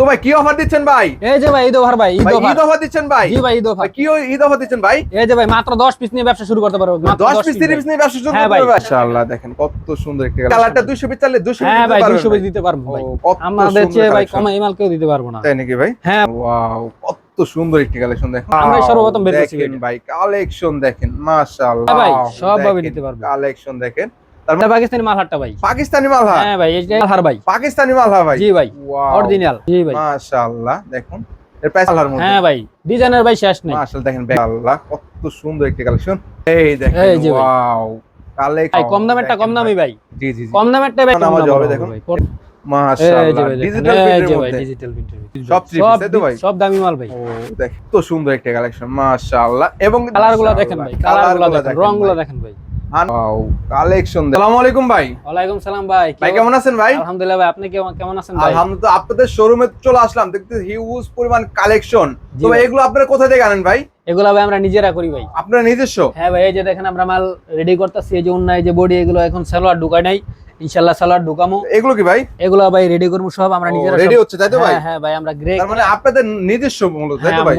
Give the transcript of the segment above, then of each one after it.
তো ভাই কি অফার দিচ্ছেন ভাই? এই যে ভাই ঈদ অফার ভাই ঈদ অফার ঈদ অফার দিচ্ছেন ভাই? জি ভাই ঈদ অফার কি ঈদ অফার দিচ্ছেন ভাই? এই যে ভাই মাত্র 10 পিস নিয়ে ব্যবসা শুরু করতে পারব 10 পিস 30 পিস নিয়ে। ব্যবসা শুরু হ্যাঁ করতে ভাই। পারবে মাশাআল্লাহ দেখেন কত সুন্দর একটা কালারটা 200 পিস চাইলে 200 হ্যাঁ ভাই 200 পিস দিতে পারব ভাই। ও, কত আমাদের সুন্দর চেয়ে ভাই। কমে ইমাল কেউ দিতে পারব না। তাই নাকি ভাই? হ্যাঁ। ওয়াও কত সুন্দর একটি কালেকশন দেখেন। আমরাই সর্বপ্রথম বের করছি দেখেন ভাই কালেকশন দেখেন মাশাআল্লাহ। হ্যাঁ ভাই, সবভাবে নিতে পারবে। কালেকশন দেখেন। পাকিস্তানি ভাই। পাকিস্তানি হ্যাঁ ভাই মালহার ভাই। পাকিস্তানি ভাই? জি ভাই অরিজিনাল জি ভাই। মাশাআল্লাহ দেখুন। এর প্রাইস মালহার মধ্যে। হ্যাঁ ভাই ডিজাইনের ভাই শেষ নেই। মাশাআল্লাহ দেখেন আল্লাহ কত সুন্দর একটি কালেকশন এই দেখেন এই যে ভাই। ওয়াও কালেকশন কম। দামেরটা কম দামি ভাই। জি জি কম দামেরটা ভাই না, কম দামি দেখুন। ভাই। মাশাআল্লাহ ডিজিটাল প্রিন্টের মধ্যে। ডিজিটাল প্রিন্টের সব ভাই? দামি মাল ভাই। ও দেখ তো সুন্দর একটা কালেকশন মাশাআল্লাহ। এবং কালারগুলো দেখেন ভাই কালারগুলো দেখেন রংগুলো দেখেন ভাই। কালেকশন আসসালামু আলাইকুম ভাই। ওয়ালাইকুম সালাম ভাই ভাই কেমন আছেন ভাই? আলহামদুলিল্লাহ ভাই আপনি কেমন কেমন আছেন ভাই? আলহামদুলিল্লাহ আপনাদের শোরুমে চলে আসলাম। দেখতে হিউজ পরিমাণ কালেকশন জি তো এগুলো আপনারা কোথা থেকে আনেন ভাই? এগুলো ভাই আমরা নিজেরা করি ভাই। আপনারা নিজস্ব? হ্যাঁ ভাই এই যে দেখেন আমরা মাল রেডি করতেছি এই যে এই যে বডি এগুলো এখন সালোয়ার ঢুকাই নাই। ইনশাল্লাহ সালোয়ার ঢুকামো। এগুলো কি ভাই? এগুলো ভাই রেডি করব সব আমরা নিজেরা রেডি হচ্ছে তাই তো ভাই? হ্যাঁ হ্যাঁ ভাই আমরা গ্রে তার মানে আপনাদের নিজস্ব মূলত তাই তো ভাই?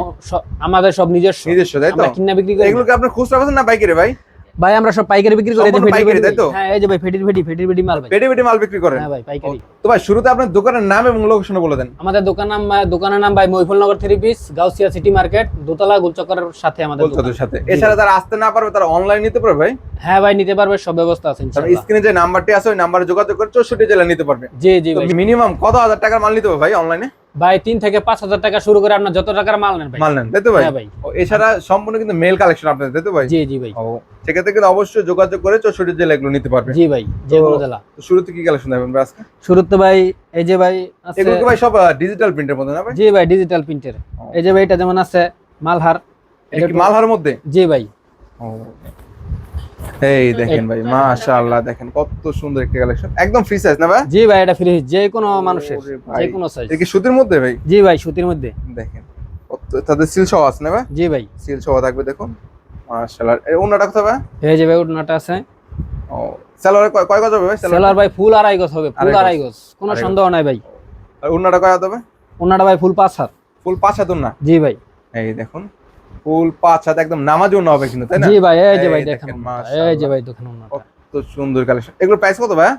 আমাদের সব নিজস্ব। নিজস্ব তাই তো? কিনা বিক্রি করি। এগুলো কি আপনার খুচরা বেচেন না পাইকারি ভাই? ভাই আমরা সব পাইকারি বিক্রি করি ফেটি পাইকারি, তাই তো? হ্যাঁ এই যে ভাই ফেটির ফেটি ফেটির ফেটি মাল ভাই। পেটে পেটে মাল বিক্রি করেন। হ্যাঁ ভাই পাইকারি। তো ভাই শুরুতে আপনার দোকানের নাম এবং লোকেশন বলে দেন। আমাদের দোকান নাম দোকানের নাম ভাই Mohifulnagar three piece Gausia city market দোতলা গুলচক্করের সাথে আমাদের দোকান। বলছো সাথে। এছাড়া যারা আসতে না পারবে তারা অনলাইন নিতে পারবে ভাই। হ্যাঁ ভাই নিতে পারবে সব ব্যবস্থা আছে ইনশাআল্লাহ স্ক্রিনে যে নাম্বারটি আছে ওই নাম্বারে যোগাযোগ করে চৌষট্টি জেলা নিতে পারবে। জি জি ভাই। মিনিমাম কত হাজার টাকার মাল নিতে হবে ভাই অনলাইনে ভাই তিন থেকে পাঁচ হাজার টাকা শুরু করে আপনার যত টাকার মাল নেন মাল নেন তাই তো ভাই? হ্যাঁ এছাড়া সম্পূর্ণ কিন্তু মেল কালেকশন আপনাদের তাই তো ভাই? জি জি ভাই। সেক্ষেত্রে কিন্তু অবশ্যই যোগাযোগ করে চৌষট্টি জেলা এগুলো নিতে পারবে। জি ভাই যে কোনো জেলা। শুরুতে কি কালেকশন দেবেন ভাই আজকে? শুরুতে ভাই এই যে ভাই আছে এগুলো ভাই সব ডিজিটাল প্রিন্টের মধ্যে না ভাই? জি ভাই ডিজিটাল প্রিন্টের এই যে ভাই এটা যেমন আছে মালহার এটা কি মালহার মধ্যে? জি ভাই। এই দেখেন ভাই মাশাআল্লাহ দেখেন কত সুন্দর একটা কালেকশন একদম ফ্রি সাইজ না ভাই? জি ভাই এটা ফ্রি যে কোনো মানুষের যে কোনো সাইজ এটা কি সুতির মধ্যে ভাই? জি ভাই সুতির মধ্যে। দেখেন তাদের সিল সহ আছে না ভাই? জি ভাই। সিল সহ থাকবে দেখুন। মাশাআল্লাহ এই ওনাটা কোথায় ভাই? এই যে ভাই উন্নাটা আছে। ও স্যালোয়ার কয় কয় গজ হবে ভাই সেলার ভাই ফুল আড়াই গজ হবে ফুল আড়াই গজ। কোনো সন্দেহ নাই ভাই। আর ওনাটা কয় হবে? উন্নাটা ভাই ফুল পাঁচ হাত। ফুল পাঁচ হাত না জি ভাই। এই দেখুন ফুল পাঁচ হাত একদম নামাজ ওনা হবে কিন্তু তাই না জি ভাই এই যে এই ভাই দেখেন, দেখেন উন্নাটা, মাশাআল্লাহ। এই যে ভাই দেখেন উন্নাটা কত সুন্দর কালেকশন এগুলো প্রাইস কত ভাই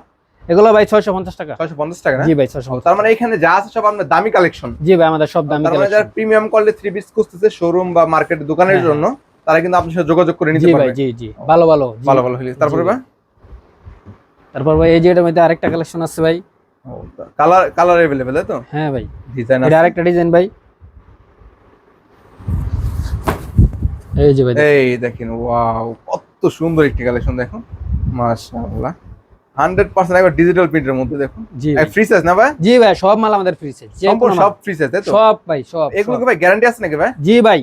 এগুলো ভাই ছয়শো পঞ্চাশ টাকা ছয়শো পঞ্চাশ টাকা না জি ভাই ছয়শো ও, তার মানে এখানে যা আছে সব আপনার দামি কালেকশন জি ভাই আমাদের সব দামি তার মানে যারা প্রিমিয়াম কোয়ালিটি থ্রি পিস খুঁজতেছে শোরুম বা মার্কেট দোকানের হ্যাঁ, জন্য তারা কিন্তু আপনার সাথে যোগাযোগ করে নিতে জি ভাই পারবে জি জি ভালো ভালো জি। ভালো ভালো হলে তারপরে জি। ভাই তারপর ভাই এই যে এটার মধ্যে আরেকটা কালেকশন আছে ভাই কালার কালার अवेलेबल है तो হ্যাঁ ভাই ডিজাইন এটা আরেকটা ডিজাইন ভাই এই যে ভাই এই দেখেন ওয়াও কত সুন্দর একটি কালেকশন দেখুন। মাশাআল্লাহ। 100% একবার ডিজিটাল প্রিন্টের মধ্যে দেখুন। জি ভাই। ফ্রি সাইজ না ভাই? জি ভাই সব মাল আমাদের ফ্রি সাইজ সম্পূর্ণ সব ফ্রি সাইজ তাই তো? সব ভাই সব এগুলো কি ভাই গ্যারান্টি আছে নাকি ভাই? জি ভাই।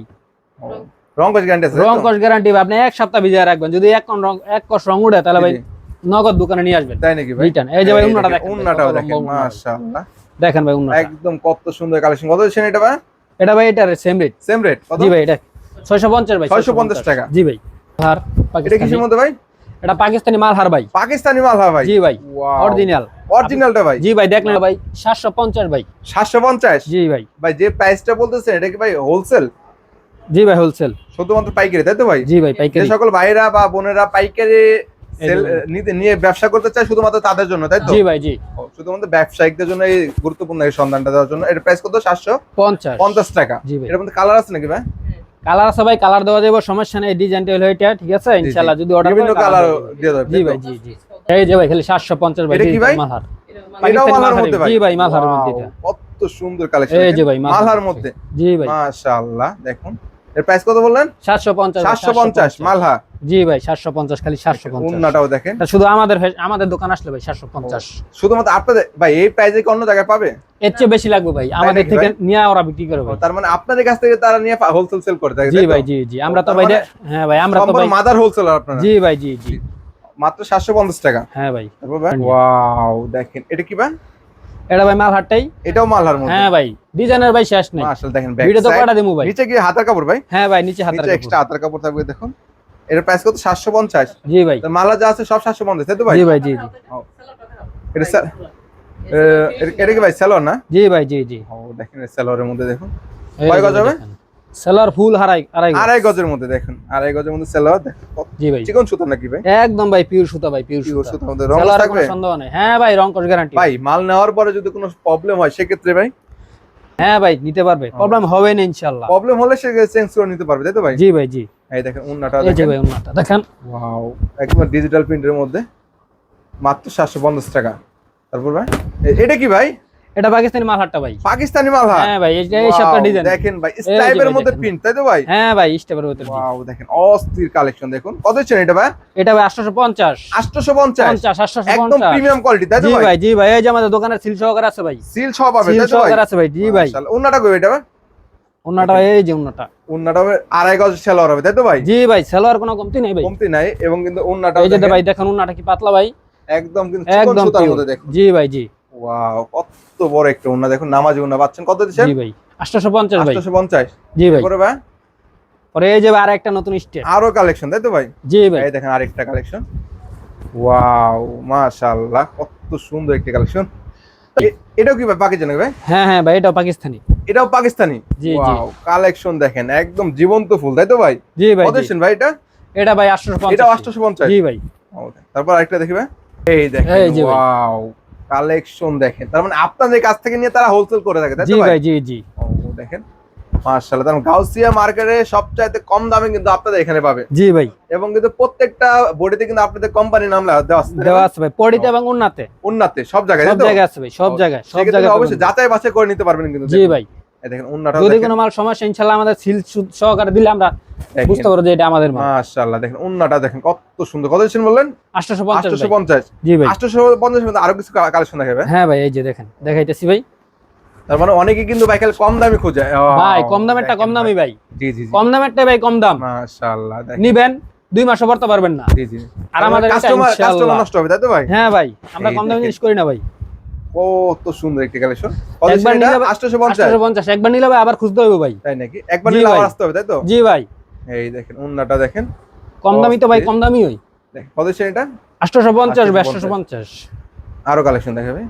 রং কস গ্যারান্টি আছে রং কস গ্যারান্টি আপনি এক সপ্তাহ ভিজিয়ে রাখবেন। যদি এক কোন রং এক কস রং উঠে তাহলে ভাই। নগদ দোকানে নিয়ে আসবেন। তাই নাকি ভাই? রিটার্ন এই যে ভাই উন্নাটা দেখেন উন্নাটাও দেখেন মাশাআল্লাহ। দেখেন ভাই উন্নাটা। একদম কত সুন্দর কালেকশন কত দিচ্ছেন এটা ভাই? এটা ভাই এটা সেম রেট সেম রেট জি ভাই এটা 650 ভাই 650 টাকা। জি ভাই। হার এটা কিসের মধ্যে ভাই? এটা পাকিস্তানি মাল হার ভাই। পাকিস্তানি মাল হ্যাঁ ভাই? জি ভাই অরিজিনাল অরিজিনালটা ভাই? জি ভাই দেখলেন ভাই 750 ভাই। 750 জি ভাই। ভাই যে প্রাইসটা বলতেছেন এটা কি ভাই হোলসেল জি ভাই হোলসেল শুধুমাত্র পাইকারি তাই তো ভাই? জি ভাই পাইকারি। সকল ভাইরা বা বোনেরা পাইকারি নিতে নিয়ে ব্যবসা করতে চায় শুধুমাত্র তাদের জন্য তাই তো? জি ভাই জি। শুধুমাত্র ব্যবসায়িকদের জন্য এই গুরুত্বপূর্ণ এই সন্ধানটা দেওয়ার জন্য। এর প্রাইস কত? সাতশো? 50 পঞ্চাশ টাকা। জি ভাই। এর মধ্যে কালার আছে নাকি ভাই? কালার সবাই ভাই কালার দেওয়া যাবে সমস্যা নেই ডিজাইনটা হলো এটা ঠিক আছে। ইনশাআল্লাহ যদি অর্ডার বিভিন্ন কালার দিয়ে দেব জি ভাই জি জি। এই যে ভাই খালি 750 ভাই এটা কি ভাই? মালহার। এটা মালহার মালহার মধ্যে ভাই? জি ভাই মালহার মধ্যে এটা। কত সুন্দর কালেকশন এই যে ভাই মালহার মধ্যে। জি ভাই। মাশাআল্লাহ দেখুন। এর প্রাইস কত বললেন? 750 ভাই, সাতশো পঞ্চাশ। মালহা জি ভাই 750 খালি 750 উন্নাটাও দেখেন। শুধু আমাদের আমাদের দোকান আসলে ভাই 750 শুধুমাত্র আপনাদের ভাই এই প্রাইসে কি অন্য জায়গায় পাবে? এর চেয়ে বেশি লাগবে ভাই আমাদের থেকে? নিয়ে ওরা বিক্রি করে ভাই। তার মানে আপনাদের কাছ থেকে তারা নিয়ে হোলসেল সেল করে থাকে জি ভাই জি জি। আমরা তো ভাই মানে হ্যাঁ ভাই আমরা তো ভাই মাদার হোলসেলার আপনারা। জি ভাই জি জি। মাত্র সাতশো পঞ্চাশ টাকা। হ্যাঁ ভাই। তারপর ভাই ওয়াও দেখেন। এটা কি ভাই? এটা ভাই মালহারটাই এটাও মালহার মধ্যে। হ্যাঁ ভাই ডিজাইনের ভাই শেষ নেই। মাশাআল্লাহ দেখেন ভিডিও তো কটা দেবো ভাই? নিচে কি হাতের কাপড় ভাই। হ্যাঁ ভাই নিচে হাতের নিচে কাপড়। এক্সট্রা হাতের কাপড় থাকবে দেখুন। এর প্রাইস কত? সাতশো পঞ্চাশ। জি ভাই। মালা যা আছে সব সাতশো পঞ্চাশ তাই তো ভাই? জি ভাই জি জি। এটা স্যার এটা কি ভাই স্যালোয়ার না? জি ভাই জি জি। ও দেখেন স্যালোয়ারের মধ্যে দেখুন। কয় গজ হবে? সেলার ফুল হারাই আড়াই গজ। আড়াই গজের মধ্যে দেখেন। আড়াই গজের মধ্যে দেখেন। জি ভাই। চিকন সুতা নাকি ভাই? একদম ভাই পিওর সুতা ভাই পিওর সুতা। মধ্যে রং সেলারে থাকবে? সন্দেহ নেই। হ্যাঁ ভাই রং কস গ্যারান্টি ভাই মাল নেওয়ার পরে যদি কোনো প্রবলেম হয় সেক্ষেত্রে ভাই? হ্যাঁ ভাই নিতে পারবে। প্রবলেম হবে না ইনশাআল্লাহ। প্রবলেম হলে সে চেঞ্জ করে নিতে পারবে তাই তো ভাই? জি ভাই জি। এই দেখেন উন্নাটা দেখেন। ভাই উন্নাটা দেখেন। ওয়াও একদম ডিজিটাল প্রিন্টের মধ্যে মাত্র সাতশো পঞ্চাশ টাকা। তারপর ভাই এটা কি ভাই? এটা পাকিস্তানি মালহাটটা ভাই। পাকিস্তানি মাল হ্যাঁ ভাই এই এই সবটা ডিজাইন দেখেন ভাই স্টাইপের মধ্যে প্রিন্ট তাই তো ভাই? হ্যাঁ ভাই ভিতর জি। ওয়াও দেখেন অস্থির কালেকশন দেখুন। কত ছিল এটা ভাই? এটা ভাই 850 আটশোশো পঞ্চাশ? 50 একদম প্রিমিয়াম কোয়ালিটি তাই তো জি ভাই? ভাই জি ভাই এই যে আমাদের দোকানের সিল সহকারে আছে ভাই। সিল সহ পাবে তাই তো ভাই? সহকারে আছে ভাই জি ভাই। মাশাআল্লাহ। কই এটা ভাই? উন্নাটা এই যে উন্নাটা হবে আড়াই গজ সেলোয়ার হবে তাই তো ভাই? জি ভাই সেলোয়ার কোনো কমতি নেই ভাই। কমতি নাই এবং কিন্তু উন্নাটা এই যে ভাই দেখেন উন্নাটা কি পাতলা ভাই। একদম কিন্তু চিকন সুতার মধ্যে দেখুন। জি ভাই জি। ওয়াও কত বড় একটা দেখুন নামাজি পাচ্ছেন কত দিচ্ছেন? জি ভাই 850 ভাই। আটশোশো পঞ্চাশ। জি ভাই। করে ভাই? পরে এই যে ভাই আরেকটা নতুন স্টেপ। আরও কালেকশন তাই তো ভাই? জি ভাই। এই দেখেন আরেকটা কালেকশন। ওয়াও মাশাআল্লাহ কত সুন্দর একটা কালেকশন। এটাও কি ভাই পাকিস্তানি ভাই? হ্যাঁ হ্যাঁ ভাই এটাও পাকিস্তানি। এটাও পাকিস্তানি? জি, জি। কালেকশন দেখেন একদম জীবন্ত ফুল তাই তো ভাই? জি ভাই কত ভাই এটা? এটা ভাই 850 এটাও আটশোশো পঞ্চাশ। জি ভাই। তারপর আরেকটা দেখি ভাই। এই দেখেন। ওয়াও কালেকশন দেখেন। তার মানে আপনাদের কাছ থেকে নিয়ে তারা হোলসেল করে থাকে তাই জি তো ভাই জি জি। ও, দেখেন মাশাআল্লাহ। তার মানে গাউসিয়া মার্কেটে সবচাইতে কম দামে কিন্তু আপনাদের এখানে পাবে। জি ভাই। এবং কিন্তু প্রত্যেকটা বডিতে কিন্তু আপনাদের কোম্পানির নাম লেখা দেওয়া আছে দেওয়া আছে ভাই পডিতে এবং উন্নাতে। উন্নাতে সব জায়গায় সব জায়গায় আছে ভাই সব জায়গায় সব জায়গায় অবশ্যই যাচাই বাছাই করে নিতে পারবেন কিন্তু জি ভাই। এই দেখেন উন্নাটা যদি কোনো মাল সমস্যা ইনশাআল্লাহ আমাদের সিল সহকারে দিলে আমরা বুঝতে পারব যে এটা আমাদের মাল। মাশাআল্লাহ দেখেন উন্নাটা দেখেন কত সুন্দর। কত দিচ্ছেন বললেন? 850 850 ভাই। জি ভাই। 850 মধ্যে আরও কিছু কালেকশন দেখাবে? হ্যাঁ ভাই এই যে দেখেন দেখাইতেছি ভাই। তার মানে অনেকে কিন্তু কম দামে খোঁজে। ভাই কম দামেরটা কম দামি ভাই। জি জি জি। কম দামেরটা ভাই কম দাম। মাশাআল্লাহ দেখেন। নিবেন দুই মাসও ভরতে পারবেন না। জি জি। আর আমাদের কাস্টমার কাস্টমার নষ্ট হবে তাই তো ভাই? হ্যাঁ ভাই আমরা কম দামি। জিনিস করি না ভাই। কত সুন্দর একটি কালেকশন একবার নিলে- 850 850 একবার নিলে ভাই আবার খুঁজতে হবে ভাই। তাই নাকি? একবার নিলে আবার আসতে হবে তাই তো? জি ভাই। এই দেখেন উন্নাটা দেখেন। কম দামি তো ভাই কম দামি ওই। কত এটা? 850 ভাই 850 850 আরও কালেকশন দেখাবে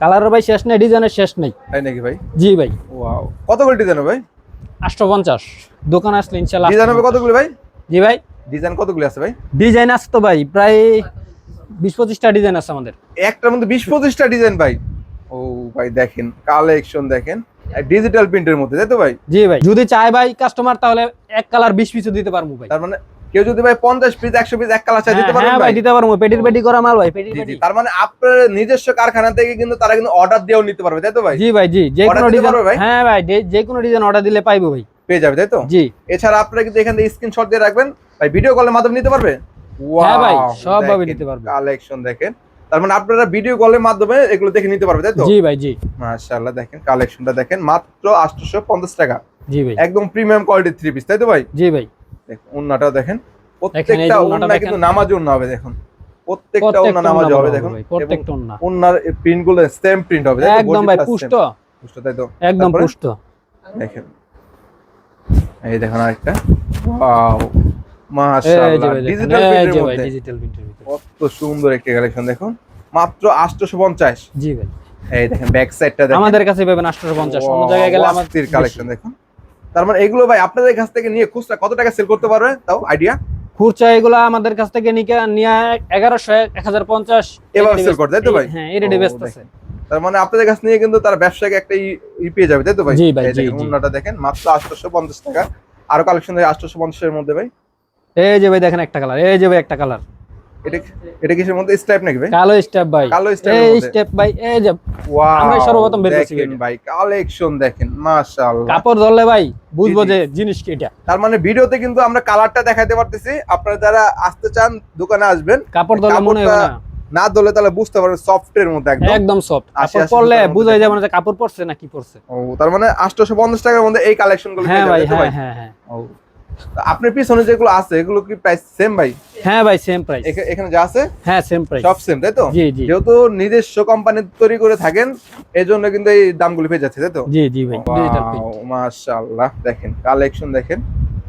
কালারের ভাই শেষ নেই ডিজাইনের শেষ নেই। তাই নাকি ভাই? জি ভাই। ওয়াও কতগুলো ডিজাইন হবে ভাই? 850 দোকান আসলে ইনশাআল্লাহ ডিজাইন হবে কতগুলো ভাই? জি ভাই। ডিজাইন কতগুলো আছে ভাই? ডিজাইন আছে তো ভাই প্রায় 20 25টা ডিজাইন আছে আমাদের। একটার মধ্যে বিশ পঁচিশটা ডিজাইন ভাই। ও ভাই দেখেন কালেকশন দেখেন। ডিজিটাল প্রিন্টের মধ্যে তাই তো ভাই? জি ভাই যদি চায় ভাই কাস্টমার তাহলে এক কালার 20 পিসও দিতে পারব ভাই। তার মানে কেউ যদি ভাই পঞ্চাশ পিস একশো পিস এক কালার চাই দিতে হ্যাঁ, পারবেন হ্যাঁ ভাই? দিতে পারব পেটির পেটি করা মাল ভাই পেটির পেটি। তার মানে আপনার নিজস্ব কারখানা থেকে কিন্তু তারা কিন্তু অর্ডার দিয়েও নিতে পারবে তাই তো ভাই? জি ভাই জি যে কোনো ডিজাইন ভাই? হ্যাঁ ভাই যে- যে কোনো ডিজাইন অর্ডার দিলে পাইবো ভাই। পেয়ে যাবে তাই তো? জি। এছাড়া আপনারা কিন্তু এখান থেকে স্ক্রিনশট দিয়ে রাখবেন। ভাই ভিডিও কলের মাধ্যমে নিতে পারবে? হ্যাঁ ভাই, সব ভাবে নিতে পারবে। কালেকশন দেখেন। তার মানে আপনারা ভিডিও কলের মাধ্যমে এগুলো দেখে নিতে পারবে তাই তো? জি ভাই জি। মাশাআল্লাহ দেখেন কালেকশনটা দেখেন মাত্র 850 টাকা। জি ভাই। একদম প্রিমিয়াম কোয়ালিটির থ্রি পিস তাই তো ভাই? জি ভাই। দেখুন উন্নাটাও দেখেন প্রত্যেকটা উন্না কিন্তু নামাজ উন্না হবে দেখুন। প্রত্যেকটা প্রত্যেকটা নামাজ হবে দেখুন। প্রত্যেকটা উন্না উন্নার প্রিন্টগুলো সেম প্রিন্ট হবে তাই তো? একদম ভাই পুষ্ট। পুষ্ট তাই তো? একদম পুষ্ট। দেখেন। এই দেখুন আরেকটা। ওয়াও মাশাআল্লাহ ভাই দেখেন, ডিজিটাল এই প্রিন্টের যে মধ্যে। ডিজিটাল প্রিন্টের ভিতরে। কত সুন্দর একটা কালেকশন দেখুন। মাত্র 850 জি ভাই। এই দেখেন ব্যাক সাইডটা দেখেন। আমাদের কাছে পাবেন 850 অন্য জায়গায় গেলে আমাদের কালেকশন দেখুন। তার মানে এগুলো ভাই আপনাদের কাছ থেকে নিয়ে খুচরা কত টাকা সেল করতে পারবে? তাও আইডিয়া খুচরা এগুলো আমাদের কাছ থেকে নিয়ে 1100 1050 এভাবে sell করে, তাই তো ভাই? হ্যাঁ আছে। তার মানে আপনাদের কাছ নিয়ে কিন্তু তার একটা ই পেয়ে যাবে তাই তো ভাই? জি ভাই, জি, দেখেন মাত্র 850 টাকা। আরও কালেকশন দেখেন 850 এর মধ্যে ভাই। এই যে ভাই দেখেন একটা কালার এই যে ভাই একটা কালার এটা এটা কিসের মধ্যে? স্টাইপ নাকি ভাই? কালো স্টেপ ভাই। কালো এর এই স্টেপ ভাই এই যে ওয়াও আমরাই সর্বপ্রথম বের করছি। ভাই কালেকশন দেখেন মাশাআল্লাহ। কাপড় ধরলে ভাই বুঝব। যে জিনিস কি এটা। তার মানে ভিডিওতে কিন্তু আমরা কালারটা দেখাতে পারতেছি। আপনারা যারা আসতে চান দোকানে আসবেন। কাপড় ধরলে মনে কাপড়টা না। না ধরলে তাহলে বুঝতে পারবেন সফট এর মধ্যে একদম। একদম সফট কাপড় পরলে বুঝাই যাবে না যে কাপড় পরছে না কি পরছে। ও তার মানে 850 টাকার মধ্যে এই কালেকশনগুলো হ্যাঁ ভাই তাই তো হ্যাঁ হ্যাঁ হ্যাঁ। ও আপনার পিছনে যেগুলো আছে এগুলো কি প্রাইস সেম ভাই? হ্যাঁ ভাই সেম প্রাইস এখানে যা আছে? হ্যাঁ সেম প্রাইস সব সেম তাই তো? জি জি। যেহেতু নিজস্ব কোম্পানি তৈরি করে থাকেন এই জন্য কিন্তু এই দামগুলি পেয়ে যাচ্ছে তাই তো? জি জি ভাই ডিজিটাল মাশাআল্লাহ দেখেন কালেকশন দেখেন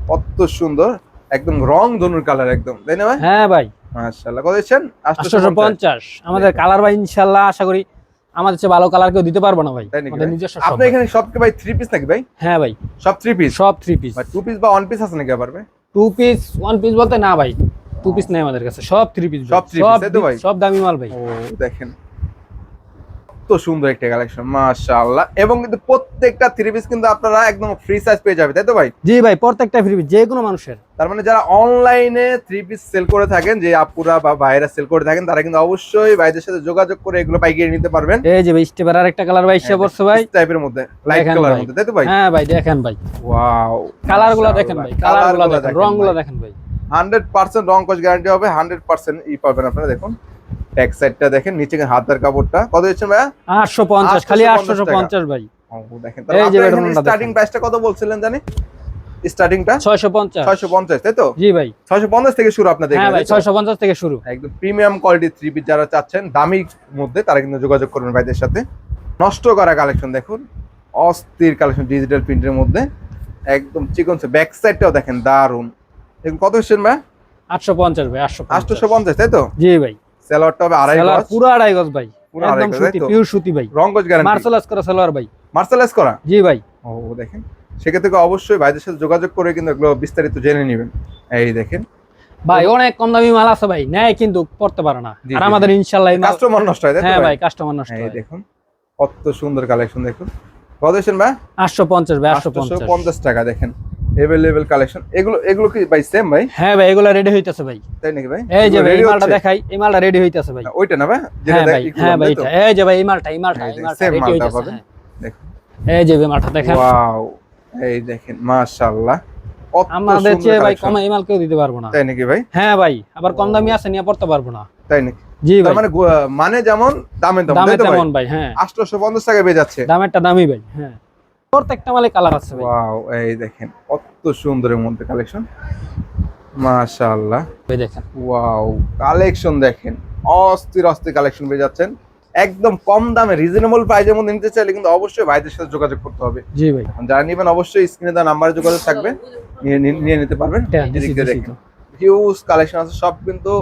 কত সুন্দর একদম রং ধনুর কালার একদম তাই না ভাই? হ্যাঁ ভাই। মাশাআল্লাহ কত দিচ্ছেন? 850 850 আমাদের কালার ভাই ইনশাআল্লাহ আশা করি আমাদের চেয়ে ভালো কালার কেউ দিতে পারব না ভাই। আমাদের নিজস্ব এখানে সব কি ভাই থ্রি পিস নাকি ভাই? হ্যাঁ ভাই। সব থ্রি পিস সব থ্রি পিস টু পিস বা ওয়ান পিস আছে নাকি ভাই? টু পিস ওয়ান পিস বলতে না ভাই টু পিস নেই আমাদের কাছে সব থ্রি পিস সব three piece, তাই তো ভাই? সব দামি মাল ভাই। ও দেখেন। তো সুন্দর একটা কালেকশন মাশাআল্লাহ। এবং কিন্তু প্রত্যেকটা থ্রি পিস কিন্তু আপনারা একদম ফ্রি সাইজ পেয়ে যাবে তাই তো ভাই? জি ভাই প্রত্যেকটা ফ্রি পিস যে কোনো মানুষের। তার মানে যারা অনলাইনে থ্রি পিস সেল করে থাকেন যে আপুরা বা ভাইরা সেল করে থাকেন তারা কিন্তু অবশ্যই ভাইদের সাথে যোগাযোগ করে এগুলো পাইকারি নিতে পারবেন। এই যে ভাই স্টেপের আরেকটা কালার ভাই সে পড়ছে ভাই। টাইপের মধ্যে লাইট ভাই। মধ্যে তাই তো ভাই? হ্যাঁ ভাই দেখেন ভাই। ওয়াও কালারগুলো দেখেন ভাই কালারগুলো দেখেন রংগুলো দেখেন ভাই। হান্ড্রেড পার্সেন্ট রং কস গ্যারান্টি হবে হান্ড্রেড পার্সেন্ট ই পাবেন আপনারা দেখুন। ব্যাক সাইডটা দেখেন নিচে হাতের কাপড়টা। কত দিচ্ছেন ভাই আটশো পঞ্চাশ খালি 850 আটশো পঞ্চাশ ভাই। দেখেন। তাহলে স্টার্টিং। প্রাইসটা কত বলছিলেন জানি? স্টার্টিংটা? ছয়শো পঞ্চাশ। ছয়শো পঞ্চাশ তাই তো? জি ভাই। ছয়শো পঞ্চাশ থেকে শুরু আপনাদের হ্যাঁ ভাই তাই তো? ছয়শো পঞ্চাশ থেকে শুরু। একদম প্রিমিয়াম কোয়ালিটি থ্রি পিস যারা চাচ্ছেন দামির মধ্যে তারা কিন্তু যোগাযোগ করবেন ভাইদের সাথে। নষ্ট করা কালেকশন দেখুন অস্থির কালেকশন ডিজিটাল প্রিন্টের মধ্যে। একদম চিকন ব্যাক সাইডটাও দেখেন দারুণ দেখুন কত এসছেন ভাই? আটশো পঞ্চাশ ভাই আটশো আটশোশো পঞ্চাশ তাই তো? জি ভাই। স্যালোয়ারটা হবে আড়াই গজ। পুরো আড়াই গজ ভাই পুরো আড়াই গজ? পিওর সুতি ভাই। রঙ্গজ গ্যারান্টি মার্শালাস করা সেলোয়ার ভাই। মার্শালাইজ করা? জি ভাই। ও দেখেন। সেক্ষেত্রে অবশ্যই ভাইদের সাথে যোগাযোগ করে কিন্তু এগুলো বিস্তারিত জেনে নেবেন। এই দেখেন। ভাই অনেক কম দামি মাল আছে ভাই নেয় কিন্তু পড়তে পারে না। আর আমাদের ইনশাল্লাহ কাস্টমার নষ্ট হয় হ্যাঁ ভাই? কাস্টমার নষ্ট হয়। দেখুন কত সুন্দর কালেকশন দেখুন। কত এসেছেন ভাই? আটশো পঞ্চাশ ভাই আটশো আটশোশো পঞ্চাশ পঞ্চাশ টাকা দেখেন। এভেলেবেল কালেকশন এগুলো এগুলো কি ভাই সেম ভাই? হ্যাঁ ভাই এগুলো রেডি হইতেছে ভাই। তাই নাকি ভাই? এই যে ভাই এই মালটা দেখাই এই মালটা রেডি হইতেছে ভাই। ওইটা না ভাই যেটা হ্যাঁ দেখ- ভাই হ্যাঁ ভাই এটা। এই যে ভাই এই মালটা এই মালটা এই মালটা রেডি হইতেছে। হ্যাঁ। দেখুন। এই যে ভাই মালটা দেখেন। ওয়াও এই দেখেন মাশাআল্লাহ আমাদের চেয়ে ভাই। কমে এই মাল কেউ দিতে পারব না। তাই নাকি ভাই? হ্যাঁ ভাই আবার কম দামি আছে নিয়ে পড়তে পারব না। তাই নাকি? জি ভাই। মানে মানে যেমন দামে দামে তাই ভাই? তেমন ভাই হ্যাঁ। আটশোশো পঞ্চাশ টাকা বেয়ে যাচ্ছে। দামেরটা দামি ভাই হ্যাঁ। প্রত্যেকটা মালে কালার আছে ভাই। ওয়াও এই দেখেন কত সুন্দরের মধ্যে কালেকশন মাশাআল্লাহ। ভাই দেখেন। ওয়াও কালেকশন দেখেন অস্থির অস্থির কালেকশন পেয়ে যাচ্ছেন। একদম কম দামে রিজনেবল প্রাইসের মধ্যে নিতে চাইলে কিন্তু অবশ্যই ভাইদের সাথে যোগাযোগ করতে হবে। জি ভাই। যারা নিবেন অবশ্যই স্ক্রিনে দেওয়া নাম্বারে যোগাযোগ থাকবে নিয়ে নিতে পারবেন। হ্যাঁ। হিউজ কালেকশন আছে সব কিন্তু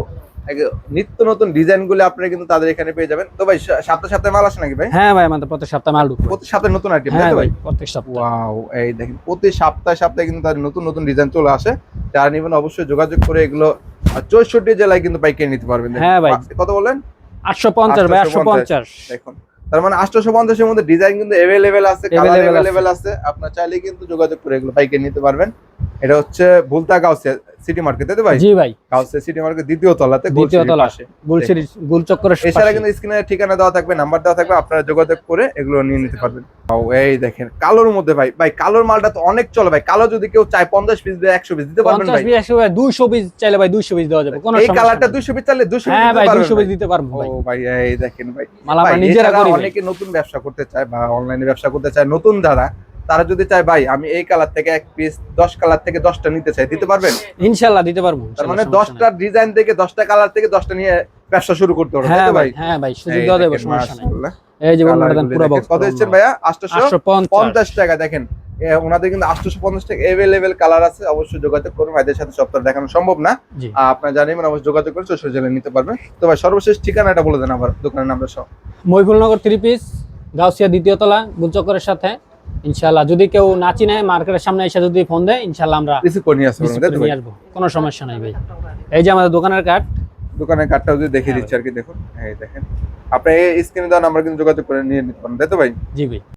নিত্য নতুন ডিজাইনগুলো আপনারা কিন্তু তাদের এখানে পেয়ে যাবেন। তো ভাই সপ্তাহে সপ্তাহে মাল আসে নাকি ভাই? হ্যাঁ ভাই আমাদের প্রত্যেক সপ্তাহে মাল ঢুকবে। প্রতি সপ্তাহে নতুন আইটেম হ্যাঁ ভাই? ভাই প্রত্যেক সপ্তাহে। ওয়াও এই দেখেন প্রতি সপ্তাহে সপ্তাহে কিন্তু তাদের নতুন নতুন ডিজাইন চলে আসে। যারা নিবেন অবশ্যই যোগাযোগ করে এগুলো চৌষট্টি জেলায় কিন্তু পাইকারি নিতে পারবেন। হ্যাঁ ভাই। কত বলেন আটশো পঞ্চাশ ভাই আটশো পঞ্চাশ। দেখুন। তার মানে পঞ্চাশের মধ্যে ডিজাইন কিন্তু অ্যাভেলেবেল আছে কালার অ্যাভেলেবেল আছে। আপনার চাইলে কিন্তু যোগাযোগ করে এগুলো বাইকে নিতে পারবেন। এটা হচ্ছে ভুলতা গাউসে সিটি মার্কেট তাই তো ভাই? জি ভাই। গাউসে সিটি মার্কেট দ্বিতীয় তলাতে দ্বিতীয় তলা। পাশে। গুলশিরি গুল চক্করের এছাড়া কিন্তু স্ক্রিনে ঠিকানা দেওয়া থাকবে নাম্বার দেওয়া থাকবে আপনারা যোগাযোগ করে এগুলো নিয়ে নিতে পারবেন। ও, এই দেখেন কালোর মধ্যে ভাই ভাই কালোর মালটা তো অনেক চলে ভাই। কালো যদি কেউ চায় পঞ্চাশ পিস দিয়ে একশো পিস দিতে পারবেন ভাই। পিস একশো ভাই দুইশো পিস চাইলে ভাই দুইশো পিস দেওয়া যাবে কোনো এই সমস্যা কালারটা নেই। দুইশো পিস চাইলে দুশো হ্যাঁ ভাই দুইশো পিস দিতে পারব ভাই। ও ভাই এই দেখেন ভাই। মাল নিজেরা করি অনেকে নতুন ব্যবসা করতে চায় বা অনলাইনে ব্যবসা করতে চায় নতুন যারা তারা যদি চায় ভাই আমি এই কালার থেকে এক পিস দশ কালার থেকে দশটা নিতে চাই দিতে পারবেন? ইনশাল্লাহ দিতে পারব তার মানে দশটা ডিজাইন থেকে দশটা কালার থেকে দশটা নিয়ে ব্যবসা শুরু করতে নেই। পারবেন হ্যাঁ ভাই হ্যাঁ ভাই সুযোগ দেওয়া যাবে সমস্যা নেই। এই যে কালারগুলো পুরো বক্স কত এসছেন ভাইয়া? আটশোশো আটশো পঞ্চাশ। পঞ্চাশ টাকা দেখেন। ওনাদের কিন্তু আটশোশো পঞ্চাশ টাকা এভেলেবেল কালার আছে অবশ্যই যোগাযোগ করুন ভাইদের সাথে সপ্তাহ দেখানো সম্ভব না। আপনার জানেন অবশ্যই যোগাযোগ করে চৌষট্টি জেলায় নিতে পারবেন। তো ভাই সর্বশেষ ঠিকানাটা বলে দেন আবার দোকানের নামটা সব মহিফুলনগর থ্রি পিস গাউসিয়া দ্বিতীয় তলা গুলচক্করের সাথে ইনশাল্লাহ যদি কেউ না চিনে মার্কেটের সামনে এসে যদি ফোন দেয় ইনশাল্লাহ আমরা রিসিভ করে নিয়ে নিয়ে আসব। কোনো সমস্যা নাই ভাই। এই যে আমাদের দোকানের কার্ড দোকানের কার্ডটাও যদি দেখিয়ে হ্যাঁ দিচ্ছি আর কি দেখুন। হ্যাঁ দেখেন। আপনি এই স্ক্রিনে দেওয়া নাম্বার কিন্তু যোগাযোগ করে নিয়ে নিতে পারেন তাই তো ভাই? জি ভাই।